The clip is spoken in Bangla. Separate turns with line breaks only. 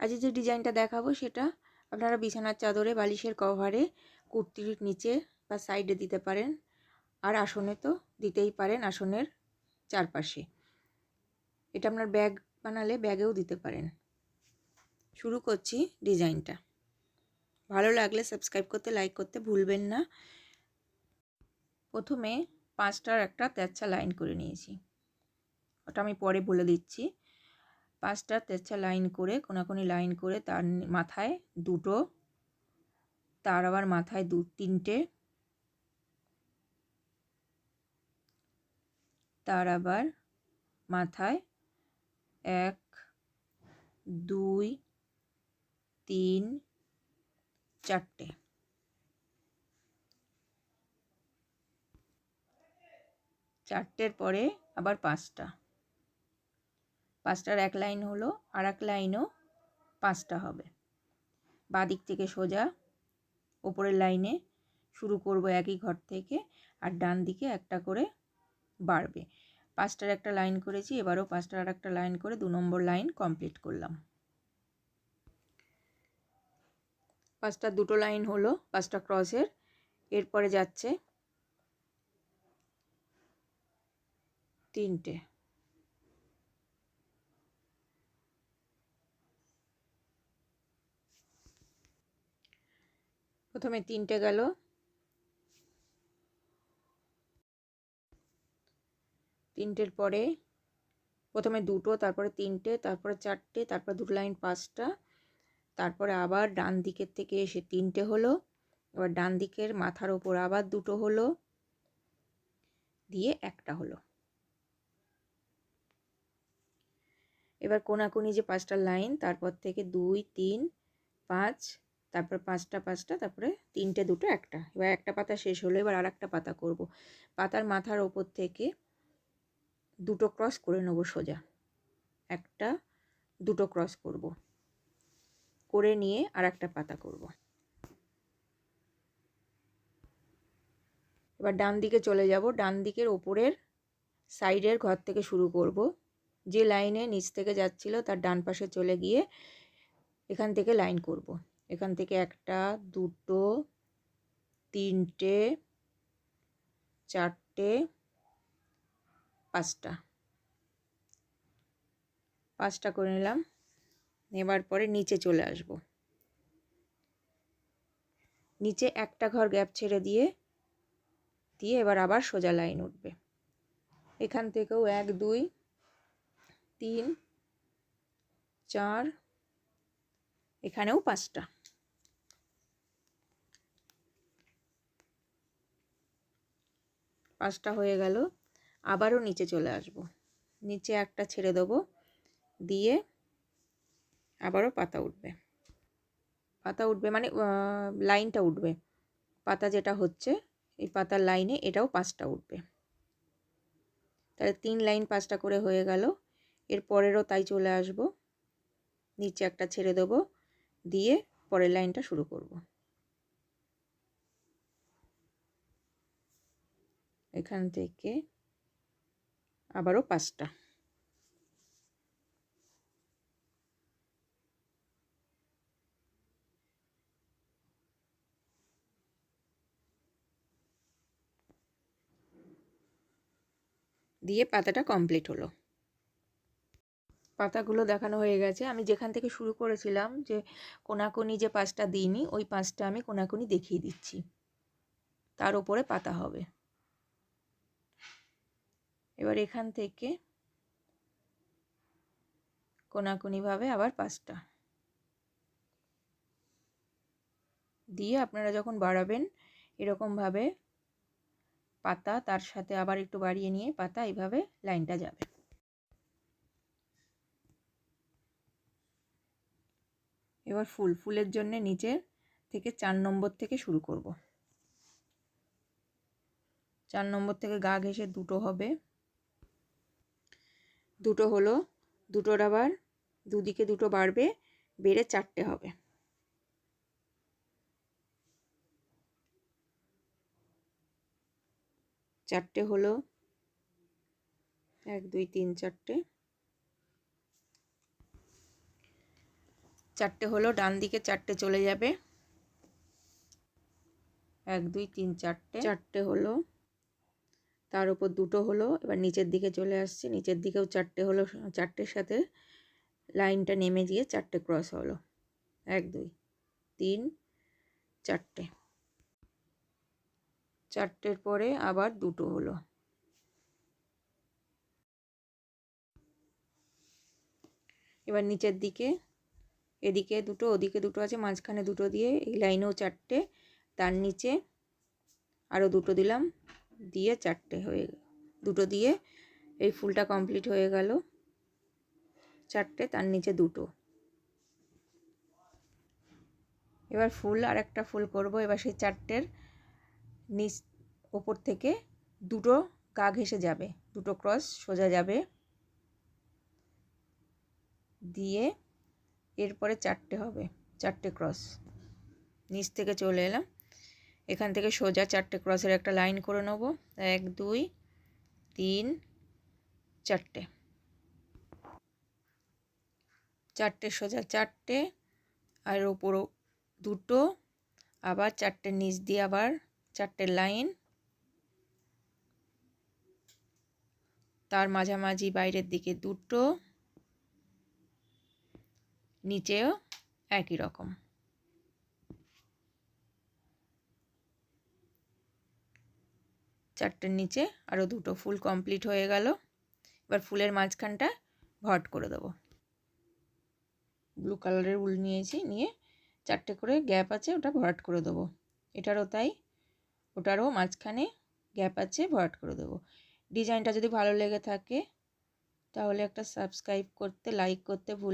আজ যে ডিজাইনটা দেখাবো সেটা আপনারা বিছানার চাদরে, বালিশের কভারে কুর্তির নিচে বা সাইডে দিতে পারেন। আর আসনে তো দিতেই পারেন, আসনের চারপাশে। এটা আপনার ব্যাগ বানালে ব্যাগেও দিতে পারেন। শুরু করছি ডিজাইনটা। ভালো লাগলে সাবস্ক্রাইব করতে লাইক করতে ভুলবেন না। প্রথমে পাঁচটার একটা তেচ্ছা লাইন করে নিয়েছি। ওটা আমি পরে বলে দিচ্ছি। পাঁচটা তেরছা লাইন করে, কোনাকুনি লাইন করে তার মাথায় দুটো, তার আবার মাথায় দু, তিনটে, তার আবার মাথায় এক, দুই, তিন, চারটে। চারটের পরে আবার পাঁচটা। পাঁচটার এক লাইন হলো আর এক লাইনও পাঁচটা হবে। বাদিক থেকে সোজা ওপরের লাইনে শুরু করব একই ঘর থেকে আর ডান দিকে একটা করে বাড়বে। পাঁচটার একটা লাইন করেছি, এবারও পাঁচটার আর একটা লাইন করে দু নম্বর লাইন কমপ্লিট করলাম। পাঁচটা দুটো লাইন হলো, পাঁচটা ক্রসের, এরপরে যাচ্ছে তিনটে। প্রথমে তিনটে গেল। তিনটের পরে প্রথমে দুটো, তারপরে তিনটে, তারপরে চারটে, তারপরে দুটো লাইন পাঁচটা, তারপরে আবার ডান দিকের থেকে এসে তিনটে হলো, এবার ডান দিকের মাথার ওপর আবার দুটো হলো, দিয়ে একটা হলো। এবার কোনাকুনি যে পাঁচটা লাইন, তারপর থেকে দুই, তিন, পাঁচ তারপর পাঁচটা পাঁচটা, তারপরে তিনটে, দুটো, একটা। এবার একটা পাতা শেষ হলো, এবার আর একটা পাতা করব। পাতার মাথার ওপর থেকে দুটো ক্রস করে নেব সোজা। একটা, দুটো ক্রস করব। করে নিয়ে আর একটা পাতা করব। এবার ডান দিকে চলে যাব। ডান দিকের ওপরের সাইডের ঘর থেকে শুরু করব। যে লাইনে নিচ থেকে যাচ্ছিল, তার ডান পাশে চলে গিয়ে এখান থেকে লাইন করব। এখান থেকে একটা, দুটো, তিনটে, চারটে, পাঁচটা। পাঁচটা করে নিলাম। নেবার পরে নিচে চলে আসব। নিচে একটা ঘর গ্যাপ ছেড়ে দিয়ে দিয়ে এবার আবার সোজা লাইন উঠবে। এখান থেকেও এক, দুই, তিন, চার, এখানেও পাঁচটা। পাঁচটা হয়ে গেল, আবারও নিচে চলে আসব। নিচে একটা ছেড়ে দেবো, দিয়ে আবারও পাতা উঠবে। পাতা উঠবে মানে লাইনটা উঠবে। পাতা যেটা হচ্ছে, এই পাতার লাইনে এটাও পাঁচটা উঠবে। তাহলে তিন লাইন পাঁচটা করে হয়ে গেল। এর পরেরও তাই চলে আসব। নিচে একটা ছেড়ে দেবো, দিয়ে পরের লাইনটা শুরু করব। এখান থেকে আবারও পাঁচটা। দিয়ে পাতাটা কমপ্লিট হলো। পাতাগুলো দেখানো হয়ে গেছে। আমি যেখান থেকে শুরু করেছিলাম যে কোনাকুনি যে পাঁচটা দিইনি, ওই পাঁচটা আমি কোনাকুনি দেখিয়ে দিচ্ছি। তার উপরে পাতা হবে। এবার এখান থেকে কোনাকুনিভাবে আবার পাঁচটা। দিয়ে আপনারা যখন বাড়াবেন, এরকমভাবে পাতা তার সাথে আবার একটু বাড়িয়ে নিয়ে পাতা এইভাবে লাইনটা যাবে। এবার ফুল, ফুলের জন্য নিচের থেকে চার নম্বর থেকে শুরু করব। চার নম্বর থেকে গা ঘেসে দুটো হবে। দুটো হলো, দুটোর আবার দুদিকে দুটো বাড়বে, বেড়ে চারটে হবে। চারটে হলো, এক, দুই, তিন, চারটে। চারটে হলো, ডান দিকে চারটে চলে যাবে। এক, দুই, তিন, চারটে। চারটে হলো তার উপর দুটো হলো, এবার নিচের দিকে চলে আসছে, নিচের দিকেও চারটে হলো, চারটের সাথে লাইনটা নেমে গিয়ে চারটে ক্রস হলো। এক, দুই, তিন, চারটে। চারটের পরে আবার দুটো হলো। এবার নিচের দিকে, এদিকে দুটো, ওদিকে দুটো আছে, মাঝখানে দুটো দিয়ে এই লাইনেও চারটে, তার নিচে আরও দুটো দিলাম। দিয়ে চারটে হয়ে দুটো দিয়ে এই ফুলটা কমপ্লিট হয়ে গেল। চারটে, তার নিচে দুটো। এবার ফুল আর একটা ফুল করব। এবার সেই চারটের নিচ ওপর থেকে দুটো গা ঘেসে যাবে। দুটো ক্রস সোজা যাবে। দিয়ে এরপরে চারটে হবে, চারটে ক্রস। নিচ থেকে চলে এলাম। এখান থেকে সোজা চারটে ক্রসের একটা লাইন করে নেব। এক, দুই, তিন, চারটে। চারটে সোজা, চারটে, আর ওপরও দুটো। আবার চারটে নিচ দিয়ে আবার চারটে লাইন। তার মাঝামাঝি বাইরের দিকে দুটো। নিচেও একই রকম। চারটের নিচে আরও দুটো ফুল কমপ্লিট হয়ে গেল। এবার ফুলের মাঝখানটা ভট করে দেবো। ব্লু কালারের উল নিয়েছি, নিয়ে চারটে করে গ্যাপ আছে, ওটা ভরাট করে দেবো। এটারও তাই, ওটারও মাঝখানে গ্যাপ আছে ভরাট করে দেবো। ডিজাইনটা যদি ভালো লেগে থাকে, তাহলে একটা সাবস্ক্রাইব করতে, লাইক করতে ভুল